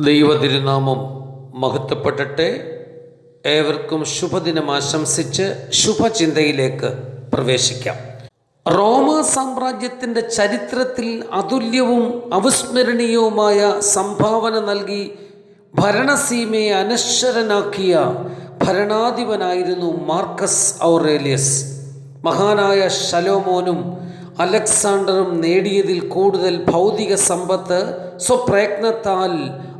ദൈവതിരുനാമം മഹത്വപ്പെടട്ടെ. ഏവർക്കും ശുഭദിനം ആശംസിച്ച് ശുഭചിന്തയിലേക്ക് പ്രവേശിക്കാം. റോമ സാമ്രാജ്യത്തിന്റെ ചരിത്രത്തിൽ അതുല്യവും അവിസ്മരണീയവുമായ സംഭാവന നൽകി ഭരണസീമയെ അനശ്വരനാക്കിയ ഭരണാധിപനായിരുന്നു മാർക്കസ് ഔറേലിയസ്. മഹാനായ ശലോമോനും അലക്സാണ്ടറും നേടിയതിൽ കൂടുതൽ ഭൗതിക സമ്പത്ത് സ്വപ്രയത്നത്താൽ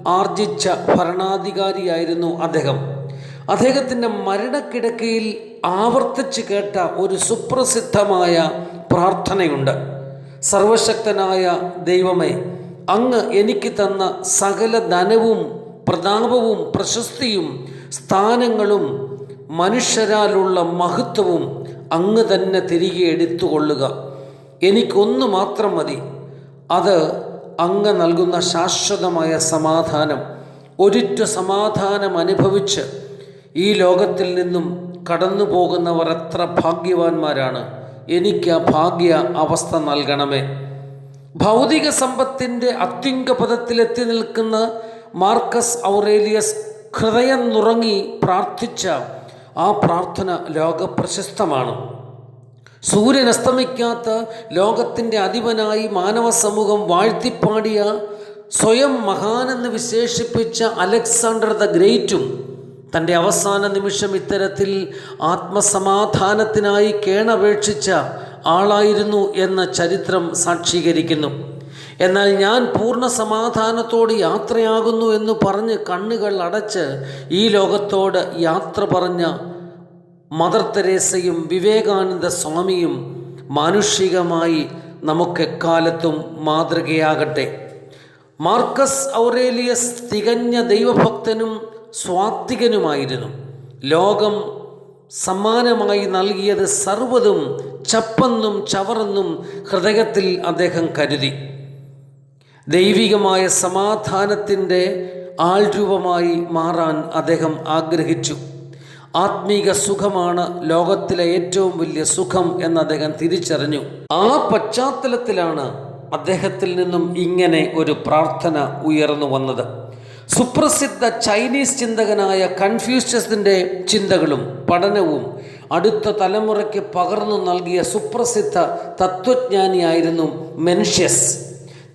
ആർജിച്ച ഭരണാധികാരിയായിരുന്നു അദ്ദേഹം. അദ്ദേഹത്തിന്റെ മരണക്കിടക്കയിൽ ആവർത്തിച്ച് കേട്ട ഒരു സുപ്രസിദ്ധമായ പ്രാർത്ഥനയുണ്ട്. സർവശക്തനായ ദൈവമേ അങ്ങ് എനിക്ക് തന്ന സകല ധനവും പ്രതാപവും പ്രശസ്തിയും സ്ഥാനങ്ങളും മനുഷ്യരാലുള്ള മഹത്വവും അങ്ങ് തന്നെ തിരികെ എടുത്തുകൊള്ളുക. എനിക്കൊന്നു മാത്രം മതി. അത് അങ്ങ് നൽകുന്ന ശാശ്വതമായ സമാധാനം ഒരിറ്റ സമാധാനം അനുഭവിച്ച് ഈ ലോകത്തിൽ നിന്നും കടന്നു പോകുന്നവർ എത്ര ഭാഗ്യവാന്മാരാണ്. എനിക്ക് ആ ഭാഗ്യ അവസ്ഥ നൽകണമേ. ഭൗതിക സമ്പത്തിന്റെ അത്യുംഗപദത്തിലെത്തി നിൽക്കുന്ന മാർക്കസ് ഔറേലിയസ് ഹൃദയം നുറങ്ങി പ്രാർത്ഥിച്ച ആ പ്രാർത്ഥന ലോകപ്രശസ്തമാണ്. സൂര്യൻ അസ്തമിക്കാത്ത ലോകത്തിന്റെ അധിപനായി മാനവ സമൂഹം വാഴ്ത്തിപ്പാടിയ സ്വയം മഹാനെന്ന് വിശേഷിപ്പിച്ച അലക്സാണ്ടർ ദ ഗ്രേറ്റും തന്റെ അവസാന നിമിഷം ഇത്തരത്തിൽ ആത്മസമാധാനത്തിനായി കേണപേക്ഷിച്ച ആളായിരുന്നു എന്ന ചരിത്രം സാക്ഷീകരിക്കുന്നു. എന്നാൽ ഞാൻ പൂർണ സമാധാനത്തോട് യാത്രയാകുന്നു എന്ന് പറഞ്ഞ് കണ്ണുകൾ അടച്ച് ഈ ലോകത്തോട് യാത്ര പറഞ്ഞ മദർ തെരേസയും വിവേകാനന്ദ സ്വാമിയും മാനുഷികമായി നമുക്കെക്കാലത്തും മാതൃകയാകട്ടെ. മാർക്കസ് ഔറേലിയസ് തികഞ്ഞ ദൈവഭക്തനും സ്വാത്വികനുമായിരുന്നു. ലോകം സമ്മാനമായി നൽകിയത് സർവതും ചപ്പെന്നും ചവറെന്നും ഹൃദയത്തിൽ അദ്ദേഹം കരുതി. ദൈവികമായ സമാധാനത്തിന്റെ ആൾരൂപമായി മാറാൻ അദ്ദേഹം ആഗ്രഹിച്ചു. ആത്മീക സുഖമാണ് ലോകത്തിലെ ഏറ്റവും വലിയ സുഖം എന്ന് അദ്ദേഹം തിരിച്ചറിഞ്ഞു. ആ പശ്ചാത്തലത്തിലാണ് അദ്ദേഹത്തിൽ നിന്നും ഇങ്ങനെ ഒരു പ്രാർത്ഥന ഉയർന്നു വന്നത്. സുപ്രസിദ്ധ ചൈനീസ് ചിന്തകനായ കൺഫ്യൂഷ്യസിന്റെ ചിന്തകളും പഠനവും അടുത്ത തലമുറയ്ക്ക് പകർന്നു നൽകിയ സുപ്രസിദ്ധ തത്വജ്ഞാനിയായിരുന്നു മെൻഷ്യസ്.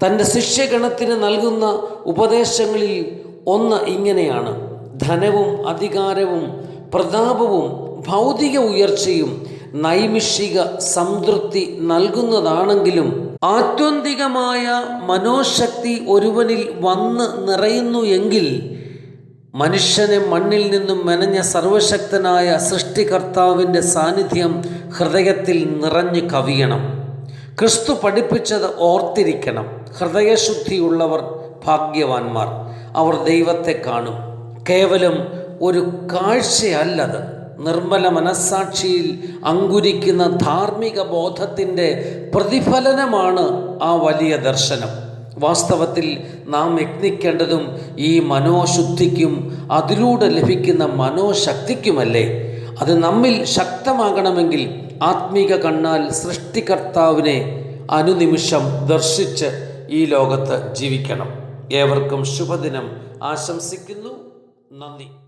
തന്റെ ശിഷ്യഗണത്തിന് നൽകുന്ന ഉപദേശങ്ങളിൽ ഒന്ന് ഇങ്ങനെയാണ്. ധനവും അധികാരവും പ്രതാപവും ഭൗതിക ഉയർച്ചയും നൈമിഷിക സംതൃപ്തി നൽകുന്നതാണെങ്കിലും ആത്യന്തികമായ മനോശക്തി ഒരുവനിൽ വന്ന് നിറയുന്നു എങ്കിൽ മനുഷ്യനെ മണ്ണിൽ നിന്നും മെനഞ്ഞ സർവശക്തനായ സൃഷ്ടികർത്താവിന്റെ സാന്നിധ്യം ഹൃദയത്തിൽ നിറഞ്ഞു കവിയണം. ക്രിസ്തു പഠിപ്പിച്ചത് ഓർത്തിരിക്കണം. ഹൃദയശുദ്ധിയുള്ളവർ ഭാഗ്യവാന്മാർ. അവർ ദൈവത്തെ കാണും. കേവലം ഒരു കാഴ്ചയല്ലത്. നിർമ്മല മനസ്സാക്ഷിയിൽ അങ്കുരിക്കുന്ന ധാർമ്മിക ബോധത്തിന്റെ പ്രതിഫലനമാണ് ആ വലിയ ദർശനം. വാസ്തവത്തിൽ നാം യത്നിക്കേണ്ടതും ഈ മനോശുദ്ധിക്കും അതിലൂടെ ലഭിക്കുന്ന മനോശക്തിക്കുമല്ലേ? അത് നമ്മിൽ ശക്തമാകണമെങ്കിൽ ആത്മീക കണ്ണാൽ സൃഷ്ടികർത്താവിനെ അനുനിമിഷം ദർശിച്ച് ഈ ലോകത്ത് ജീവിക്കണം. ഏവർക്കും ശുഭദിനം. ആശംസിക്കുന്നു. നന്ദി.